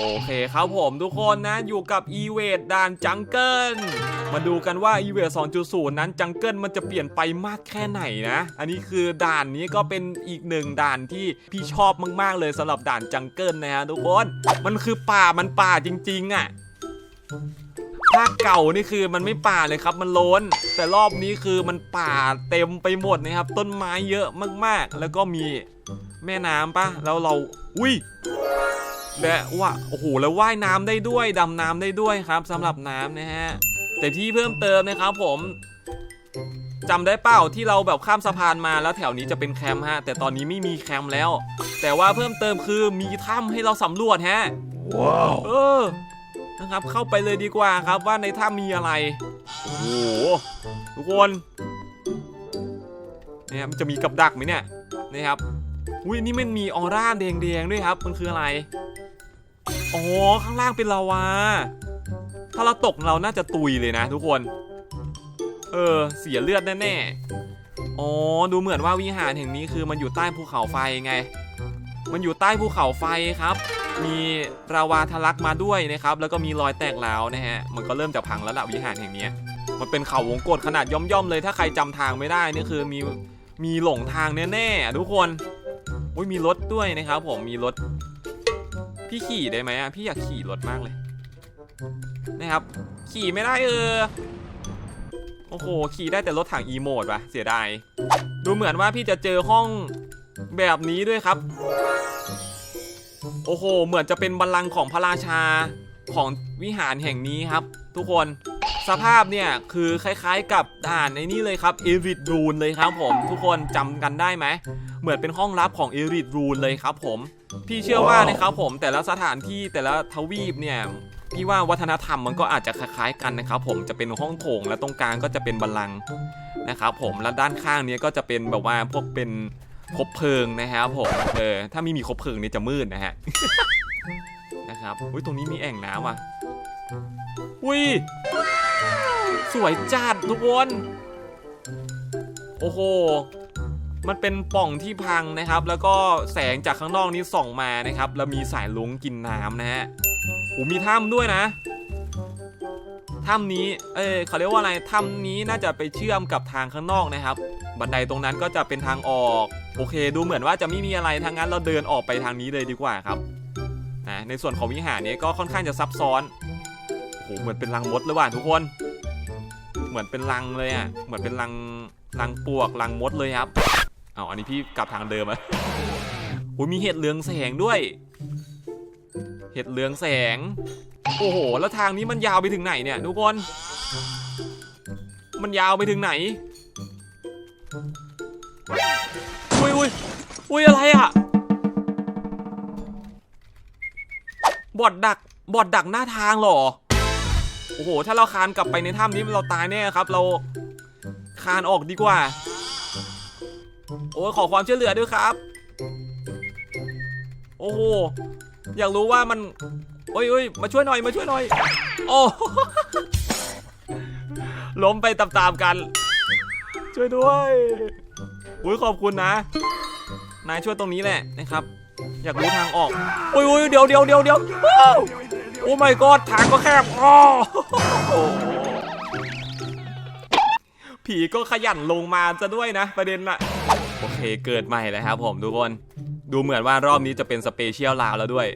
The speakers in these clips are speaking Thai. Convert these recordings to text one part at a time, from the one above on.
โอเคครับผมทุกคนนะอยู่กับ e v a d ด่านจังเกิลมาดูกันว่า e v a d 2.0 นั้นจังเกิลมันจะเปลี่ยนไปมากแค่ไหนนะ อันนี้คือด่านนี้ก็เป็นอีกหนึ่งด่านที่พี่ชอบมาก ๆ เลยสำหรับด่านจังเกิลนะฮะทุกคนมันคือป่ามันป่าจริง ๆอะ่ะภาคเก่านี่คือมันไม่ป่าเลยครับ มันโล้น แต่รอบนี้คือมันป่าเต็มไปหมดนะครับ ต้นไม้เยอะมากๆ แล้วก็มีแม่น้ำปะแล้วเราอุ้ย และว่าโอ้โหแล้วว่ายน้ำได้ด้วยดำน้ำได้ด้วยครับสำหรับน้ำนะฮะแต่ที่เพิ่มเติมนะครับผมจำได้เปล่าที่เราแบบข้ามสะพานมาแล้วแถวนี้จะเป็นแคมป์ฮะ แต่ตอนนี้ไม่มีแคมป์แล้ว แต่ว่าเพิ่มเติมคือมีถ้ำให้เราสำรวจฮะว้าวเออนะครับเข้าไปเลยดีกว่าครับว่าในถ้ำมีอะไรโอ้โหทุกคนเนี่ยมันจะมีกับดักไหมเนี่ยนี่ครับอุ้ยนี่มันมีออร่าแดงๆด้วยครับ มันคืออะไร อ๋อ ข้างล่างเป็นลาวา ถ้าเราตกเราน่าจะตุยเลยนะทุกคน เออ เสียเลือดแน่ๆ อ๋อ ดูเหมือนว่าวิหารแห่งนี้คือมันอยู่ใต้ภูเขาไฟไง มันอยู่ใต้ภูเขาไฟครับ มีราวาทะลักมาด้วยนะครับ แล้วก็มีรอยแตกร้าวนะฮะ มันก็เริ่มจะพังแล้วล่ะวิหารแห่งนี้ มันเป็นเขาวงกตขนาดย่อมๆเลย ถ้าใครจำทางไม่ได้นี่คือมีมีหลงทางแน่ๆทุกคนอุ้ยมีรถด้วยนะครับผมมีรถ พี่ขี่ได้ไหมอะพี่อยากขี่รถมากเลยนะครับ ขี่ไม่ได้เออโอ้โหขี่ได้แต่รถถังอีโมดว่ะเสียดายดูเหมือนว่าพี่จะเจอห้องแบบนี้ด้วยครับ โอ้โห เหมือนจะเป็นบัลลังก์ของพระราชาของวิหารแห่งนี้ครับ ทุกคนสภาพเนี่ยคือคล้ายๆกับด่านในนี้เลยครับเอริดรูนเลยครับผม ทุกคนจำกันได้ไหมเหมือนเป็นห้องลับของเอริดรูนเลยครับผม พี่เชื่อว่านะครับผมแต่ละสถานที่แต่ละทวีปเนี่ยพี่ว่าวัฒนธรรมมันก็อาจจะคล้ายๆกันนะครับผมจะเป็นห้องโถงและตรงกลางก็จะเป็นบัลลังก์นะครับผมและด้านข้างเนี้ก็จะเป็นแบบว่าพวกเป็นคบเพลิงนะครับผมเออถ้าไม่มีคบเพลิงนี่จะมืดนะฮะนะครับอุ้ยตรงนี้มีแอ่งน้ำว่ะอุ้ยสวยจัดทุกคนโอ้โห มันเป็นป่องที่พังนะครับ แล้วก็แสงจากข้างนอกนี้ส่องมานะครับ แล้วมีสายลุงกินน้ำนะฮะโอ้มีถ้ำด้วยนะถ้ำนี้ เอ้ยเขาเรียกว่าอะไรถ้ำนี้น่าจะไปเชื่อมกับทางข้างนอกนะครับ บันไดตรงนั้นก็จะเป็นทางออก โอเค ดูเหมือนว่าจะไม่มีอะไรทางนั้นเราเดินออกไปทางนี้เลยดีกว่าครับนะในส่วนของวิหารนี้ก็ค่อนข้างจะซับซ้อนโอ้โหเหมือนเป็นรังมดเลยว่ะทุกคน เหมือนเป็นรังเลยอะ เหมือนเป็นรังรังปลวกรังมดเลยครับ เอาอันนี้พี่กลับทางเดิมอะโอ้ยมีเห็ดเหลืองแสงด้วย เห็ดเหลืองแสง โอ้โห แล้วทางนี้มันยาวไปถึงไหนเนี่ยทุกคน มันยาวไปถึงไหน อุ้ยอุ้ยอุ้ยอะไรอะบอดดักบอดดักหน้าทางหรอ โอ้โห ถ้าเราคานกลับไปในถ้ำนี้เราตายแน่ครับ เราคานออกดีกว่า โอ้ยขอความช่วยเหลือด้วยครับ โอ้โหอยากรู้ว่ามัน โอ้ยโอ้ยมาช่วยหน่อยมาช่วยหน่อย โอ้ล้มไปตามๆกัน ช่วยด้วยอุ้ยขอบคุณนะ นายช่วยตรงนี้แหละนะครับ อยากรู้ทางออกโอ้ยโอ้ยเดี๋ยวเดี๋ยวเดี๋ยวเดี๋ยวโอ้ my god ทางก็แคบอ้อโอ้ ผีก็ขยันลงมาซะด้วยนะประเด็นน่ะโอเคเกิดใหม่แล้วครับผมทุกคน ดูเหมือนว่ารอบนี้จะเป็นสเปเชียลลาวแล้วด้วย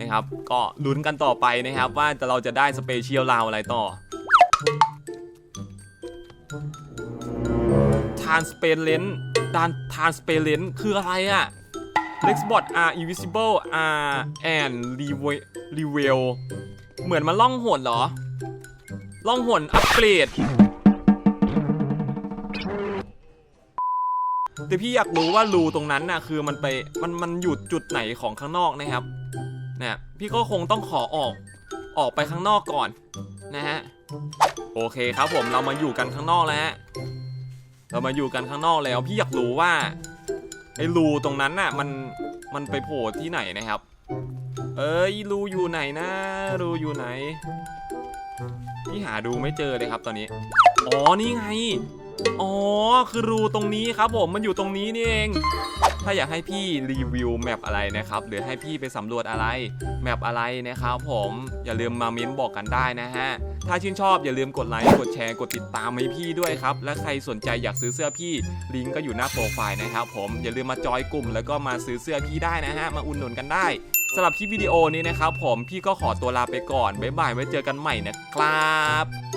นะครับ ก็ลุ้นกันต่อไปนะครับ ว่าเราจะได้สเปเชียลลาวอะไรต่อ transparent ด้าน transparent คืออะไรอะ Lexbot are invisible are and reveal เหมือนมันล่องหนเหรอ ล่องหนอัปเกรด แต่พี่อยากรู้ว่ารูตรงนั้นน่ะคือมันไปมันมันอยู่จุดไหนของข้างนอกนะครับเนี่ยพี่ก็คงต้องขอออกออกไปข้างนอกก่อนนะฮะโอเคครับผมเรามาอยู่กันข้างนอกแล้วฮะเรามาอยู่กันข้างนอกแล้ว พี่อยากรู้ว่าไอ้รูตรงนั้นน่ะมันมันไปโผล่ที่ไหนนะครับ เอ้ยรูอยู่ไหนนะรูอยู่ไหนพี่หาดูไม่เจอเลยครับตอนนี้ อ๋อนี่ไง อ๋อ คือรูตรงนี้ครับผม มันอยู่ตรงนี้นี่เอง ถ้าอยากให้พี่รีวิวแมปอะไรนะครับ หรือให้พี่ไปสำรวจอะไร แมปอะไรนะครับผม อย่าลืมมาเม้นบอกกันได้นะฮะ ถ้าชื่นชอบอย่าลืมกดไลค์ กดแชร์ กดติดตามให้พี่ด้วยครับ และใครสนใจอยากซื้อเสื้อพี่ ลิงก์ก็อยู่หน้าโปรไฟล์นะครับผม อย่าลืมมาจอยกลุ่ม แล้วก็มาซื้อเสื้อพี่ได้นะฮะ มาอุ่นหนุนกันได้สำหรับคลิปวิดีโอนี้นะครับผมพี่ก็ขอตัวลาไปก่อน บ๊ายบาย ไว้เจอกันใหม่นะครับ